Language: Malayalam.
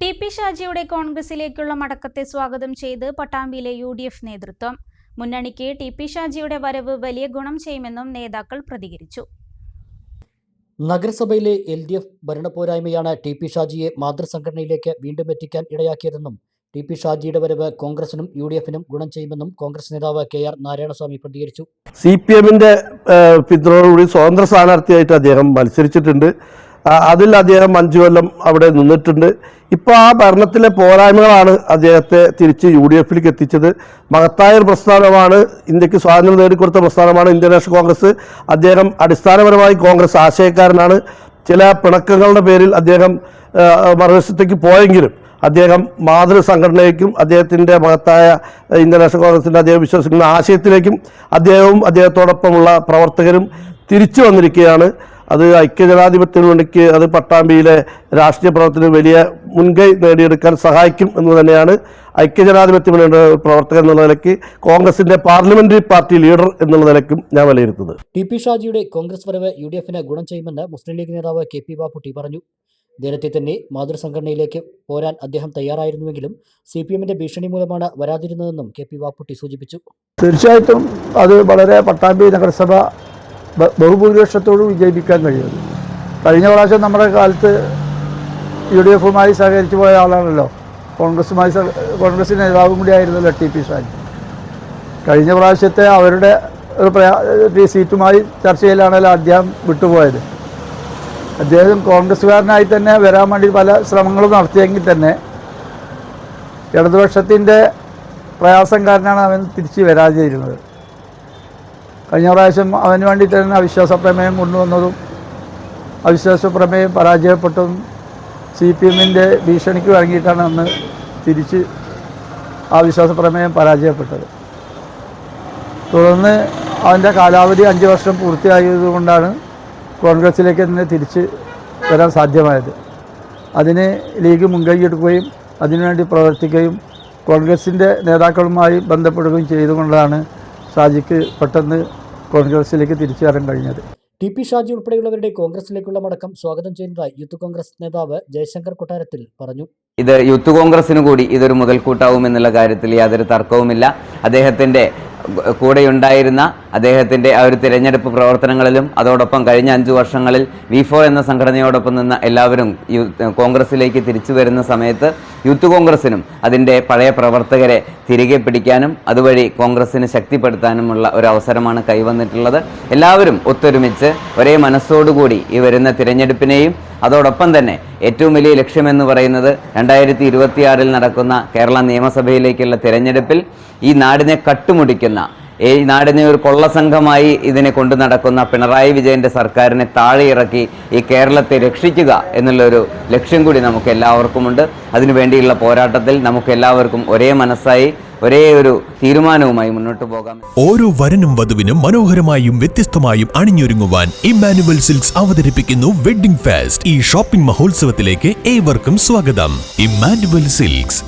ടി പി ഷാജിയുടെ കോൺഗ്രസിലേക്കുള്ള മടക്കത്തെ സ്വാഗതം ചെയ്ത് പട്ടാമ്പിയിലെ യു ഡി എഫ് നേതൃത്വം. മുന്നണിക്ക് ടി പി ഷാജിയുടെ വരവ് വലിയ ഗുണം ചെയ്യുമെന്നും നേതാക്കൾ പ്രതികരിച്ചു. നഗരസഭയിലെ എൽ ഡി എഫ് ഭരണപോരായ്മയാണ് ടി പി ഷാജിയെ മാതൃസംഘടനയിലേക്ക് വീണ്ടും എത്തിക്കാൻ ഇടയാക്കിയതെന്നും ടി പി ഷാജിയുടെ വരവ് കോൺഗ്രസിനും യു ഡി എഫിനും ഗുണം ചെയ്യുമെന്നും കോൺഗ്രസ് നേതാവ് കെ ആർ നാരായണസ്വാമി പ്രതികരിച്ചു. സി പി എമ്മിന്റെ പിന്തുണയോടുകൂടി സ്വതന്ത്ര സ്ഥാനാർത്ഥിയായിട്ട് അദ്ദേഹം മത്സരിച്ചിട്ടുണ്ട്. അതിൽ അദ്ദേഹം അഞ്ചു കൊല്ലം അവിടെ നിന്നിട്ടുണ്ട്. ഇപ്പോൾ ആ ഭരണത്തിലെ പോരായ്മകളാണ് അദ്ദേഹത്തെ തിരിച്ച് യു ഡി എഫിലേക്ക് എത്തിച്ചത്. മഹത്തായ ഒരു പ്രസ്ഥാനമാണ് ഇന്ത്യയ്ക്ക് സ്വാതന്ത്ര്യം നേടിക്കൊടുത്ത പ്രസ്ഥാനമാണ് ഇന്ത്യൻ നാഷണൽ കോൺഗ്രസ്. അദ്ദേഹം അടിസ്ഥാനപരമായി കോൺഗ്രസ് ആശയക്കാരനാണ്. ചില പിണക്കങ്ങളുടെ പേരിൽ അദ്ദേഹം മറുവശത്തേക്ക് പോയെങ്കിലും അദ്ദേഹം മാതൃ സംഘടനയ്ക്കും അദ്ദേഹത്തിന്റെ മഹത്തായ ഇന്ത്യൻ നാഷണൽ കോൺഗ്രസിന്റെ അദ്ദേഹം വിശ്വസിക്കുന്ന ആശയത്തിലേക്കും അദ്ദേഹവും അദ്ദേഹത്തോടൊപ്പമുള്ള പ്രവർത്തകരും തിരിച്ചു വന്നിരിക്കുകയാണ്. അത് ഐക്യജനാധിപത്യത്തിന് വേണ്ടിക്ക് അത് പട്ടാമ്പിയിലെ രാഷ്ട്രീയ പ്രവർത്തനം വലിയ മുൻകൈ നേടിയെടുക്കാൻ സഹായിക്കും എന്ന് തന്നെയാണ് ഐക്യജനാധിപത്യ മുന്നണിയുടെ ഒരു പ്രവർത്തകൻ എന്നുള്ള നിലയ്ക്ക് കോൺഗ്രസിന്റെ പാർലമെന്ററി പാർട്ടി ലീഡർ എന്നുള്ള നിലയ്ക്കും ഞാൻ വിലയിരുത്തുന്നത്. ടി പി ഷാജിയുടെ കോൺഗ്രസ് വരവ് യു ഡി എഫിന് ഗുണം ചെയ്യുമെന്ന് മുസ്ലിം ലീഗ് നേതാവ് കെ പി ബാപ്പുട്ടി പറഞ്ഞു. നേരത്തെ തന്നെ മാതൃസംഘടനയിലേക്ക് പോരാൻ അദ്ദേഹം തയ്യാറായിരുന്നുവെങ്കിലും സി പി എമ്മിന്റെ ഭീഷണി മൂലമാണ് വരാതിരുന്നതെന്നും കെ പി ബാപ്പുട്ടി സൂചിപ്പിച്ചു. തീർച്ചയായിട്ടും അത് വളരെ പട്ടാമ്പി നഗരസഭ ബഹുഭൂരിപക്ഷത്തോട് വിജയിപ്പിക്കാൻ കഴിയും കഴിഞ്ഞ പ്രാവശ്യം നമ്മുടെ കാലത്ത് യു ഡി എഫുമായി സഹകരിച്ചു പോയ ആളാണല്ലോ. കോൺഗ്രസുമായി കോൺഗ്രസ് നേതാവും കൂടി ആയിരുന്നല്ലോ ടി പി ഷാജി കഴിഞ്ഞ പ്രാവശ്യത്തെ അവരുടെ ഒരു പ്രയാ സീറ്റുമായി ചർച്ചയിലാണല്ലോ അദ്ദേഹം വിട്ടുപോയത്. അദ്ദേഹം കോൺഗ്രസ്സുകാരനായി തന്നെ വരാൻ വേണ്ടി പല ശ്രമങ്ങളും നടത്തിയെങ്കിൽ തന്നെ ഇടതുപക്ഷത്തിന്റെ പ്രയാസം കാരണമാണ് അവൻ തിരിച്ച് വരാതിരുന്നത് കഴിഞ്ഞ പ്രാവശ്യം അവന് വേണ്ടി തന്നെ അവിശ്വാസ പ്രമേയം കൊണ്ടുവന്നതും അവിശ്വാസ പ്രമേയം പരാജയപ്പെട്ടതും സി പി എമ്മിന്റെ ഭീഷണിക്ക് വഴങ്ങിയിട്ടാണ് അന്ന് തിരിച്ച് ആ വിശ്വാസ പ്രമേയം പരാജയപ്പെട്ടത്. തുടർന്ന് അവന്റെ കാലാവധി അഞ്ച് വർഷം പൂർത്തിയായതുകൊണ്ടാണ് കോൺഗ്രസിലേക്ക് തന്നെ തിരിച്ച് വരാൻ സാധ്യമായത്. അതിന് ലീഗ് മുൻകൈയെടുക്കുകയും അതിനുവേണ്ടി പ്രവർത്തിക്കുകയും കോൺഗ്രസിന്റെ നേതാക്കളുമായി ബന്ധപ്പെടുകയും ചെയ്തുകൊണ്ടാണ് ഷാജിക്ക് പെട്ടെന്ന് കോൺഗ്രസിലേക്ക് തിരിച്ചു വരാൻ കഴിഞ്ഞത്. ടി പി ഷാജി ഉൾപ്പെടെയുള്ളവരുടെ കോൺഗ്രസിലേക്കുള്ള മടക്കം സ്വാഗതം ചെയ്യുന്നതായി യൂത്ത് കോൺഗ്രസ് നേതാവ് ജയശങ്കർ കൊട്ടാരത്തിൽ പറഞ്ഞു. ഇത് യൂത്ത് കോൺഗ്രസിന് കൂടി ഇതൊരു മുതൽക്കൂട്ടാവും എന്നുള്ള കാര്യത്തിൽ യാതൊരു തർക്കവുമില്ല. അദ്ദേഹത്തിന്റെ കൂടെയുണ്ടായിരുന്ന അദ്ദേഹത്തിന്റെ ആ ഒരു തിരഞ്ഞെടുപ്പ് പ്രവർത്തനങ്ങളിലും അതോടൊപ്പം കഴിഞ്ഞ അഞ്ചു വർഷങ്ങളിൽ വി ഫോർ എന്ന സംഘടനയോടൊപ്പം നിന്ന എല്ലാവരും കോൺഗ്രസിലേക്ക് തിരിച്ചു വരുന്ന സമയത്ത് യൂത്ത് കോൺഗ്രസിനും അതിന്റെ പഴയ പ്രവർത്തകരെ തിരികെ പിടിക്കാനും അതുവഴി കോൺഗ്രസിന് ശക്തിപ്പെടുത്താനുമുള്ള ഒരു അവസരമാണ് കൈവന്നിട്ടുള്ളത്. എല്ലാവരും ഒത്തൊരുമിച്ച് ഒരേ മനസ്സോടുകൂടി ഈ വരുന്ന തിരഞ്ഞെടുപ്പിനെയും അതോടൊപ്പം തന്നെ ഏറ്റവും വലിയ ലക്ഷ്യമെന്ന് പറയുന്നത് രണ്ടായിരത്തി ഇരുപത്തിയാറിൽ നടക്കുന്ന കേരള നിയമസഭയിലേക്കുള്ള തിരഞ്ഞെടുപ്പിൽ ഈ നാടിനെ കട്ടുമുടിക്കുന്ന ഈ നാടിനെ ഒരു കൊള്ളസംഘമായി ഇതിനെ കൊണ്ടു നടക്കുന്ന പിണറായി വിജയന്റെ സർക്കാരിനെ താഴെയിറക്കി ഈ കേരളത്തെ രക്ഷിക്കുക എന്നുള്ളൊരു ലക്ഷ്യം കൂടി നമുക്ക് എല്ലാവർക്കുമുണ്ട് അതിനുവേണ്ടിയുള്ള പോരാട്ടത്തിൽ നമുക്ക് എല്ലാവർക്കും ഒരേ മനസ്സായി ഒരേ ഒരു തീരുമാനവുമായി മുന്നോട്ട് പോകാം. ഓരോ വരനും വധുവിനും മനോഹരമായും വ്യത്യസ്തമായും അണിഞ്ഞൊരുങ്ങുവാൻ ഇമ്മാനുവൽ സിൽക്സ് അവതരിപ്പിക്കുന്നു വെഡ്ഡിംഗ് ഫാസ്റ്റ്. ഈ ഷോപ്പിംഗ് മഹോത്സവത്തിലേക്ക് ഏവർക്കും സ്വാഗതം. ഇമ്മാനുവൽ സിൽക്സ്.